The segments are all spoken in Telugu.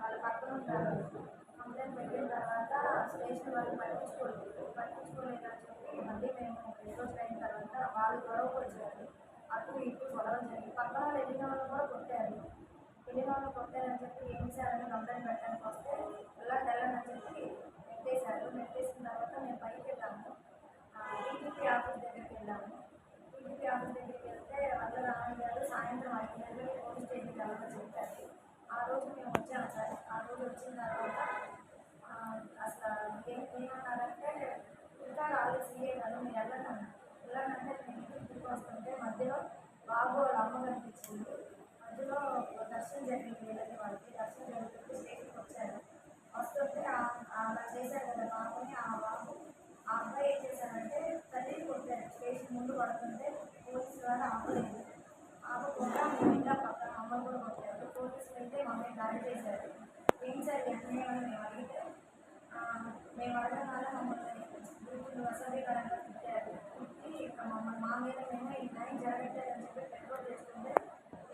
వాళ్ళ పక్కన ఉంటారు కంప్లైంట్ పెట్టిన తర్వాత స్టేషన్ వాళ్ళు పట్టించుకోలేదు. పట్టించుకోలేదని చెప్పి మళ్ళీ మేము రిపోర్ట్ అయిన తర్వాత వాళ్ళు గొడవకు వచ్చారు అటు ఇటు గొడవ జరిగింది పక్కన వాళ్ళు వెళ్ళిన వాళ్ళు కూడా కొట్టారు వెళ్ళిన వాళ్ళు కొట్టారని చెప్పి ఏం చేయాలని కంప్లైంట్ పెట్టడానికి వస్తే వెళ్ళండి వెళ్ళాలని చెప్పి నెట్టేశారు నెట్టేసిన తర్వాత మేము బాబు వాళ్ళ అమ్మ కనిపించింది. మధ్యలో దర్శనం జరిగింది. వీళ్ళకి వాళ్ళకి దర్శనం జరిగింది స్టేషన్కి వచ్చారు. వస్తుంటే ఆ- అలా చేశారు కదా బాబుని ఆ బాబు ఆ అబ్బాయి ఏం చేశారంటే తల్లిని కొట్టారు. స్టేషన్ ముందు పడుతుంటే పోలీసు వారు ఆపలేదు. ఆపకుండా మేము ఇంకా పక్కన మమ్మల్ని కూడా కొట్టారు. పోలీసులు అయితే మమ్మల్ని దాడి చేశారు ఏం సార్ వెంటనే అని మేము అడిగితే ఆ, మేము అడగగానే మమ్మల్ని బూతులు అసభ్యకరంగా తిట్టారు తిట్టి ఇంకా మమ్మల్ని మా మీద మేము ఈ న్యాయం జరగట్లేదని చెప్పి పెట్రోల్ తెచ్చుకుంటే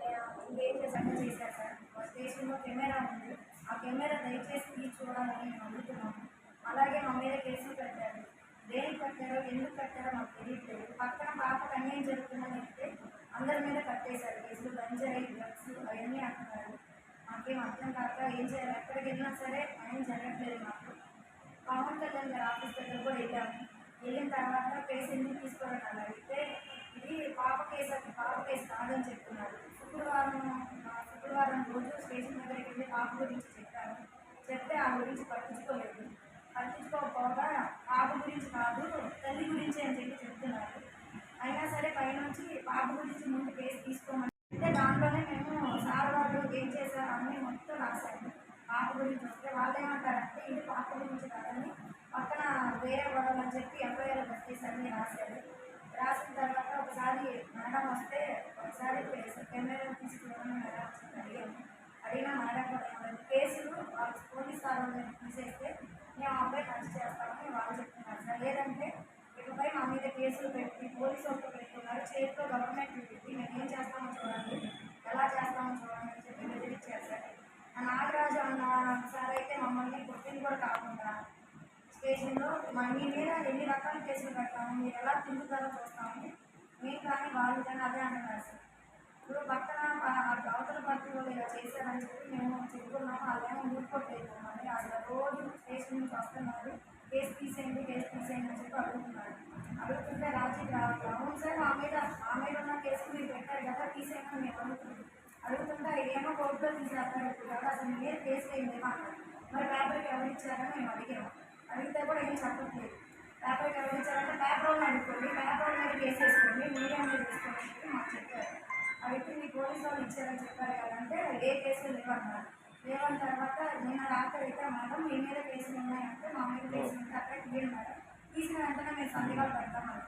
ఏ, ఇంకేం చేశారో చేశారు సార్ మా స్టేషన్లో కెమెరా ఉంది ఆ కెమెరా దయచేసి తీసి చూడాలని మేము అడుగుతున్నాము అలాగే మా మీద కేసులు పెట్టారు దేనికి కట్టారో ఎందుకు కట్టారో మాకు తెలియట్లేదు పక్కన పాపకు అన్యాయం జరుగుతుందని చెప్తే అందరి మీద కట్టేశారు. కేసులు గంజాయి డ్రగ్స్ అవన్నీ అంటున్నారు. మాకేం అర్థం కాక ఏం చేయాలి? ఎక్కడికి వెళ్ళినా సరే ఏం జరగట్లేదు మాకు. పవన్ కళ్యాణ్ గారు ఆఫీస్ దగ్గర కూడా వెళ్ళాము వెళ్ళిన తర్వాత కేసు ఎందుకు తీసుకోవాలని అని అడిగితే ఇది పాప కేసు పాప కేసు కాదని చెప్తున్నారు. శుక్రవారం శుక్రవారం రోజు స్టేషన్ దగ్గరికి వెళ్ళి పాప గురించి చెప్పాను చెప్తే ఆ గురించి పట్టించుకోలేదు. పట్టించుకోకపోగా పాప గురించి కాదు తల్లి గురించి అని చెప్పి చెప్తున్నారు అయినా సరే పైనుంచి పాప ముందు కేసు తీసుకోమని అంటే దాంట్లోనే మేము సార్ వాళ్ళు ఏం చేశారు అన్నీ మొత్తం రాశాము పాప గురించి వస్తే వాళ్ళు ఏమంటారంటే ఇది పాప గురించి కాదని పక్కన వేరే గొడవలు అని చెప్పి ఎఫ్ఐఆర్ పెట్టేసరికి రాశారు. రాసిన తర్వాత ఒకసారి మేడం వస్తే ఒకసారి కెమెరా తీసుకున్నాను మేడం అని అడిగాను అడిగిన మేడం కూడా కేసులు వాళ్ళు పోలీస్ సార్ వాళ్ళని తీసేస్తే మేము ఆ అబ్బాయి అరెస్ట్ చేస్తామని వాళ్ళు చెప్తున్నారు సార్. లేదంటే ఇకపై మా మీద కేసులు పెట్టి పోలీసు వాళ్ళు చేతిలో గవర్నమెంట్ పెట్టి మేము ఏం చేస్తామో చూడండి. ఎలా చేస్తామో చూడండి అని చెప్పి బెదిరించారు సార్ ఆ నాగరాజు అన్న సార్ అయితే మమ్మల్ని కొట్టింది కూడా కాకుండా స్టేషన్లో మీ మీద ఎన్ని రకాల కేసులు పెడతాము మీరు ఎలా తిరుగుతారో చూస్తాము. మేము కానీ వాళ్ళు కానీ అదే అంటున్నారు సార్. ఇప్పుడు పక్కన అవతల పార్టీ వాళ్ళు ఇలా చేశారని చెప్పి మేము చెప్పుకున్నాము. వాళ్ళేమో ఊరుకోట్లేదు మమ్మల్ని అసలు రోజు స్టేషన్ నుంచి వస్తున్నారు. కేసు తీసేయండి కేసు తీసేయండి అని చెప్పి అడుగుతున్నారు. అడుగుతుంటే రాజీ రావాలి అవును సార్ మా మీద మా మీద ఉన్న కేసు మీరు పెట్టారు కదా తీసేయమని మేము అడుగుతున్నాం. అడుగుతుంటే ఏమో కోర్టులో తీసేస్తారు కదా అసలు మీరు కేసు అయింది అన్నారు మరి పేపర్కి ఎవరు ఇచ్చారని మేము అడిగాము. అడిగితే కూడా ఏం చెప్పట్లేదు. పేపర్కి ఎవరు ఇచ్చారంటే పేపర్ వాళ్ళని అడుగుకోండి పేపర్ వాళ్ళ మీద కేసు వేసుకోండి మీడియా మీద వేసుకోండి మాకు చెప్పారు. అడిగితే మీ పోలీసు వాళ్ళు ఇచ్చారని చెప్పారు కదంటే ఏ కేసులు లేవన్నారు. లేవన్న తర్వాత నిన్న రాత్రి అయితే మేడం మీ మీద కేసులు ఉన్నాయంటే మా మీద కేసులు ఉంటే అక్కడ తీయండి మేడం తీసిన వెంటనే మేము సందేహాలు పెడతామని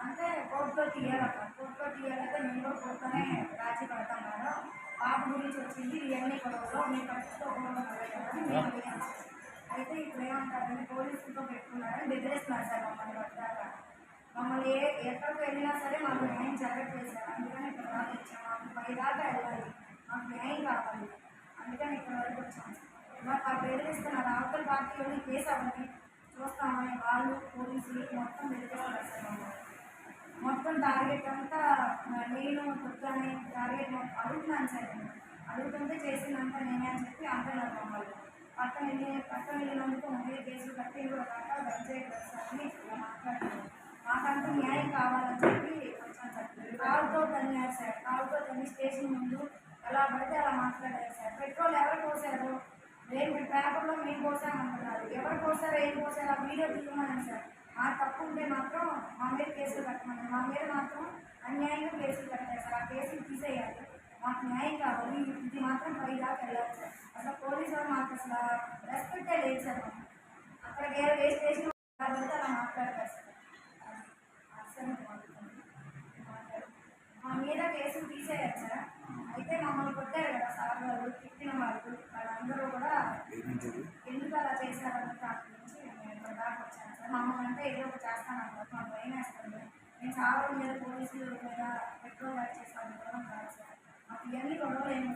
అంటే కోర్టులో తీయాలట కోర్టులో తీయాలంటే మేము కూడా కోర్టులోనే రాజీ పడతాం మేడం పాప గురించి వచ్చింది ఇవన్నీ గొడవలో మేము పట్టించుకోకుండా కదా మేము అడిగాం అయితే ఇప్పుడు ఏమంటారంటే పోలీసులతో పెట్టుకున్నారని బెదిరిస్తున్నారు సార్ మమ్మల్ని పట్టాక మమ్మల్ని ఏ ఎక్కడికి వెళ్ళినా సరే మాకు న్యాయం జరగట్లేదు సార్ అందుకని ఇక్కడ దాకా వచ్చాం మాకు పై దాకా వెళ్ళాలి మాకు న్యాయం కావాలి అందుకని ఇక్కడ వరకు వచ్చాం మాకు ఆ బెదిరిస్తున్నారు అవతల పార్టీ వాళ్ళు కేసు అవ్వని చూస్తామని వాళ్ళు పోలీసులు మొత్తం బెదిరిస్తున్నారు మొత్తం టార్గెట్ అంతా నేను కొట్టాను టార్గెట్ అడుగుతున్నాను సార్ నేను. అడుగుతుంటే చేసినంత నేనే అని చెప్పి అంటున్నారు మమ్మల్ని పక్కన వెళ్ళి పక్కన వెళ్ళినందుకు మళ్ళీ కేసులు కట్టి కూడా కాక గంజాయి అని ఇలా మాట్లాడుతున్నారు. న్యాయం కావాలని చెప్పి వచ్చాను సార్. కాలుతో తన్నారు సార్. కాలుతో తన్ని స్టేషన్ ముందు ఎలా పడితే అలా మాట్లాడారు సార్ పెట్రోల్ ఎవరు పోసారు నేను పేపర్లో మీరు పోసామంటున్నారు ఎవరు పోసారో ఏం పోసారో ఆ వీడియో తీయమని సార్. ఆ తప్పు ఉంటే మాత్రం మా మీద కేసులు కట్టమని మా మీద మాత్రం అన్యాయంగా కేసులు కట్టారు సార్. ఆ కేసులు తీసేయాలి. మాకు న్యాయం కావాలి. ఇది మాత్రం పైదాకా వెళ్ళాలి సార్. అసలు పోలీసు వాళ్ళు మాకు అసలు రెస్పెక్టే లేదు సార్. అక్కడ వేరే ఏ స్టేషన్ పడితే అలా మాట్లాడతారు సార్. అసలు మా మీద కేసులు తీసేయాలి సార్. అయితే మమ్మల్ని కొట్టారు కదా సార్ వాళ్ళు తిట్టిన వాళ్ళు వాళ్ళందరూ కూడా ఎందుకు అలా చేశారన్న దాని గురించి నేను ఇక్కడ సార్ మమ్మల్ని అంటే ఏదో ఒకటి చేస్తాను అన్నారు మాకు భయం వేస్తుంది. నేను చాలా మీద పోలీసులు మీద పెట్రోల్ యాడ్ చేస్తాను కూడా కాదు సార్. మాకు ఇవన్నీ గొడవలు ఏమి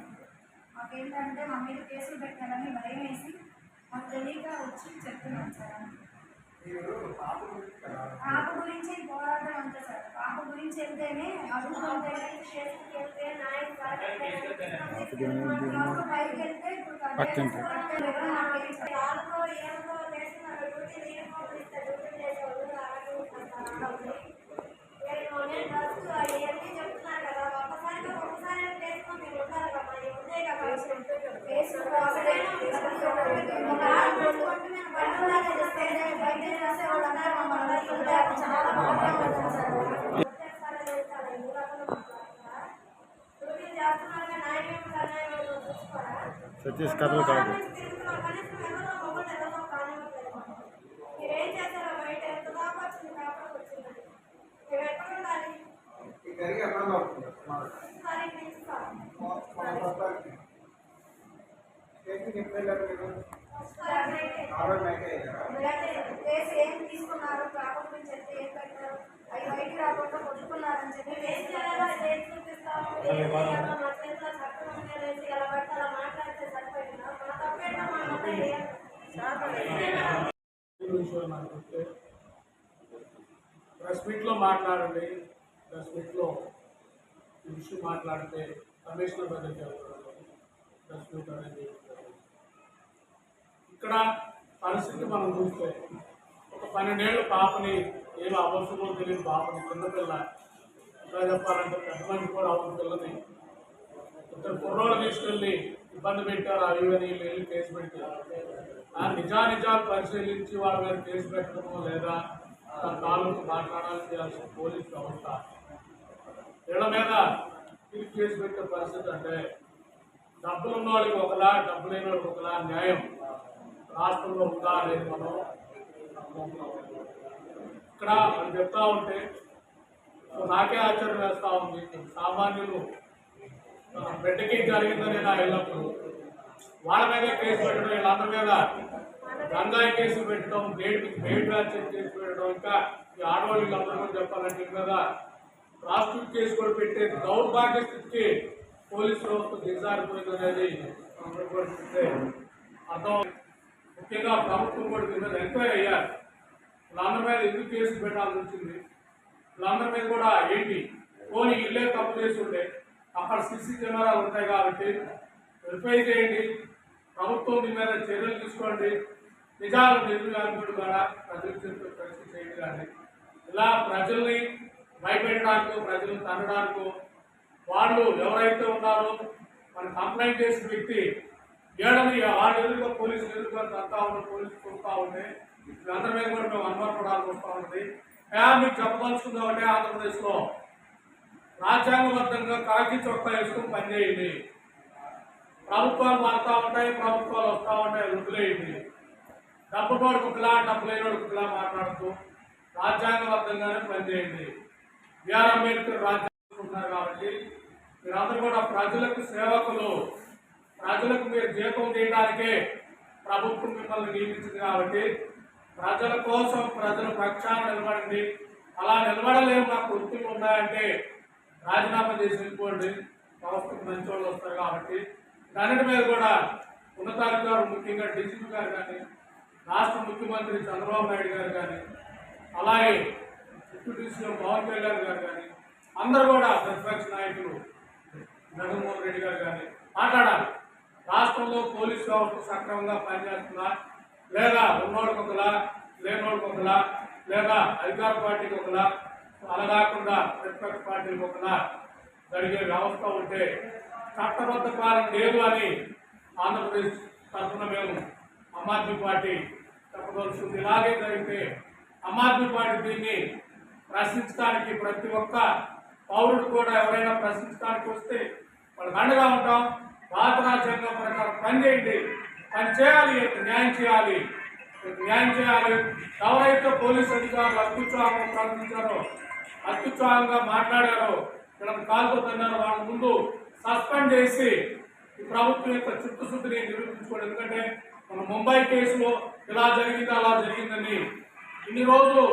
మాకేంటంటే మా మీద కేసులు పెట్టారని భయం వేసి మాకు తెలియక వచ్చి చెప్తున్నాను సార్ మీరు పాప గురించి పోరాటం అంతా సార్. పాప గురించి వెళ్తేనే పాప పైకి వెళ్తే ఇప్పుడు పక్కింటి. వాళ్ళతో ఏమో చేస్తున్నారు డ్యూటీ యూనిఫామ్ ఇస్తే డ్యూటీ చేసేవాళ్ళు అలాగే ఉంటారు. నేను ఫస్ట్ అవన్నీ చెప్తున్నారు కదా ఒక్కసారిగా ఒక్కసారి వేసుకొని మీరు ఉంటారు కదా మరి ఉందే కదా వేసుకో అసలైనా ఒక ఆరు పెట్టుకుంటే నేను బయటలాగా చేస్తే బయట చేసే వాళ్ళు అన్నారు మమ్మల్ని అడుగుతుంటే అది చాలా బాగుంటుంది సార్ వచ్చేస్తారా వెళ్తారా ఈ రకంగా మాట్లాడుతున్నారా డ్యూటీ చేస్తున్నారుగా నాయకులు అన్యాయం చూసుకోరా సతీష్ కథలు కాదు మీరేం చేస్తారో బయట ఎంత దాకా వచ్చింది పేపర్కి వచ్చిందని మీరు ఎక్కడ ఉండాలి ఈ జరిగి ఎక్కడ అవుతుంది సరే ప్రిన్సిపాల్ స్టేషన్కి ఎప్పుడు వెళ్ళారు మీరు సరే ఆ రోజు నైట్ అయ్యారా ప్లేస్ ఏం తీసుకున్నారు పేపర్ గురించి చెప్తే ఏం పెట్టారు అవి బయటికి రాకుండా కొట్టుకున్నారని చెప్పి ఏం చేయాలో అది ఏం చూపిస్తాము ప్రెస్ మీట్లో మాట్లాడండి. ప్రెస్ మీట్లో ఈ విషయం మాట్లాడితే కమిషనర్ దగ్గరికి ప్రెస్ మీట్ అనేది ఇక్కడ పరిస్థితి మనం చూస్తే ఒక పన్నెండేళ్ళ పాపని ఏదో అవసరమో తెలియని పాపని చిన్నపిల్ల ఇంకా చెప్పాలంటే పెద్ద మంది కూడా అవసరం పిల్లని ఇద్దరు కుర్రోళ్ళు తీసుకెళ్ళి ఇబ్బంది పెట్టారు అవి ఇవని వెళ్ళి కేసు పెట్టారు. ఆ నిజానిజాలు పరిశీలించి వాళ్ళ మీద కేసు పెట్టడమో లేదా తన తాలూకు మాట్లాడాల్సి చేయాల్సిన పోలీస్ సంస్థ వీళ్ళ మీద తిరిగి కేసు పెట్టే పరిస్థితి అంటే డబ్బులు ఉన్న వాళ్ళకి ఒకలా డబ్బు లేని వాళ్ళకి ఒకలా న్యాయం. రాష్ట్రంలో ఉందా అనేది మనం ఇక్కడ మనం చెప్తా ఉంటే నాకే ఆశ్చర్యం వేస్తూ ఉంది. సామాన్యులు బిడ్డకి జరిగిందని నా వెళ్ళప్పుడు వాళ్ళ మీద కేసు పెట్టడం వీళ్ళందరి మీద గంగాయి కేసు పెట్టడం బేడ్ బేడ్ చెక్ కేసు పెట్టడం ఇంకా ఈ ఆడవాళ్ళు వీళ్ళందరూ కూడా చెప్పాలంటే మీద ప్రాస్టిట్యూట్ కేసు కూడా పెట్టే దౌర్భాగ్య స్థితికి పోలీసు వ్యవస్థ దిగజారిపోయింది అనేది అర్థం. ముఖ్యంగా ప్రభుత్వం కూడా దీని మీద ఎంక్వైరీ అయ్యారు. వీళ్ళందరి మీద ఎందుకు కేసు పెట్టాల్సి వచ్చింది? వీళ్ళందరి మీద కూడా ఏంటి? పోనీ ఇల్లే తప్పు చేసి ఉండే. అక్కడ సిసి కెమెరాలు ఉంటాయి కాబట్టి వెరిఫై చేయండి. ప్రభుత్వం మీ మీద చర్యలు తీసుకోండి. నిజాలు నిర్వివాదకుడు కూడా ప్రజలు చెప్పే ప్రయత్నం చేయండి కానీ ఇలా ప్రజల్ని భయపెట్టడానికో ప్రజలను తనడానికో వాళ్ళు ఎవరైతే ఉన్నారో మన కంప్లైంట్ చేసిన వ్యక్తి ఏడని వాళ్ళ ఎదురుగా పోలీసులు ఎదురుగా అంతా ఉన్న పోలీసులు చూస్తూ ఉంటే వీళ్ళందరి మీద కూడా మేము అనుమానపడాల్సి వస్తూ ఉంటుంది ఫ్యామిలీ మీకు చెప్పదలుచుకుందాం ఆంధ్రప్రదేశ్లో రాజ్యాంగబద్ధంగా కాకి చొక్కా వేసుకుని పనిచేయండి. ప్రభుత్వాలు మారుతూ ఉంటాయి ప్రభుత్వాలు వస్తూ ఉంటాయి వదిలేయండి. డబ్బు కొడుకులా డబ్బు లేని మాట్లాడుతూ రాజ్యాంగబద్ధంగానే పనిచేయండి. బిఆర్ అంబేద్కర్ రాజ్యాంగం కాబట్టి మీరందరూ కూడా ప్రజలకు సేవకులు. ప్రజలకు మీరు జీతం తీయడానికే ప్రభుత్వం మిమ్మల్ని నియమించింది కాబట్టి ప్రజల కోసం ప్రజల పక్షాన నిలబడండి. అలా నిలబడలేము నాకు వృత్తులు ఉన్నాయంటే రాజీనామా చేసి వెళ్ళిపోండి వ్యవస్థకు మంచి వాళ్ళు వస్తారు కాబట్టి దానిటి మీద కూడా ఉన్నతాధికారులు ముఖ్యంగా డీజీపీ గారు కానీ రాష్ట్ర ముఖ్యమంత్రి చంద్రబాబు నాయుడు గారు కానీ అలాగే డిప్యూటీ సీఎం పవన్ కళ్యాణ్ గారు కానీ అందరూ కూడా ప్రతిపక్ష నాయకులు జగన్మోహన్ రెడ్డి గారు కానీ మాట్లాడాలి. రాష్ట్రంలో పోలీస్ వ్యవస్థ సక్రమంగా పనిచేస్తుందా? లేదా ఉన్నోడికి ఒకలా లేనోడికి ఒకలా లేదా అధికార పార్టీకి ఒకలా? అలగాకుండా ప్రతిపక్ష పార్టీకి ఒకలా జరిగే వ్యవస్థ ఉంటే చట్టబద్ధ పాలన లేదు అని ఆంధ్రప్రదేశ్ తరఫున మేము ఆమ్ ఆద్మీ పార్టీ చెప్పదలుచుకుంది. ఇలాగే జరిగితే ఆమ్ ఆద్మీ పార్టీ దీన్ని ప్రశ్నించడానికి ప్రతి ఒక్క పౌరుడు కూడా ఎవరైనా ప్రశ్నించడానికి వస్తే వాళ్ళకి అండగా ఉంటాం. భారత రాజ్యాంగం ప్రకారం పనిచేయండి పని చేయాలి న్యాయం చేయాలి న్యాయం చేయాలి ఎవరైతే పోలీస్ అధికారులు అత్యుత్సాహంగా ప్రవర్తించారో అత్యుత్సాహంగా మాట్లాడారో వీళ్ళకి కాల్పోతున్నారో వాళ్ళ ముందు సస్పెండ్ చేసి ఈ ప్రభుత్వం యొక్క చిత్తశుద్ధిని నిరూపించుకోండి ఎందుకంటే మన ముంబై కేసులో ఇలా జరిగింది అలా జరిగిందని. ఇన్ని రోజులు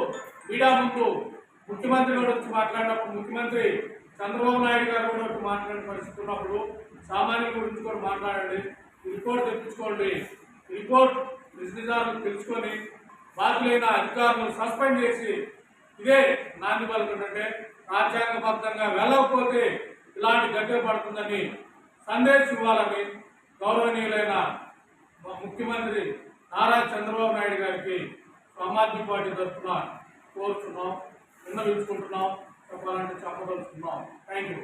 మీడియా ముందు ముఖ్యమంత్రి కూడా వచ్చి మాట్లాడినప్పుడు ముఖ్యమంత్రి చంద్రబాబు నాయుడు గారు కూడా వచ్చి మాట్లాడిన పరిస్థితి ఉన్నప్పుడు సామాన్యుల గురించి కూడా మాట్లాడండి రిపోర్ట్ తెప్పించుకోండి. రిపోర్ట్ నిజ నిజాలను తెలుసుకొని బాధ్యులైన అధికారులను సస్పెండ్ చేసి ఇదే నాంది పలుకుంటే రాజ్యాంగబద్ధంగా వెళ్ళకపోతే ఇలాంటి గడ్డ పడుతుందని సందేశం ఇవ్వాలని గౌరవనీయులైన ముఖ్యమంత్రి నారా చంద్రబాబు నాయుడు గారికి ఆమ్ పార్టీ తరఫున కోరుతున్నాం విన్నవించుకుంటున్నాం చెప్పాలంటే చెప్పదలుచుకున్నాం. Thank you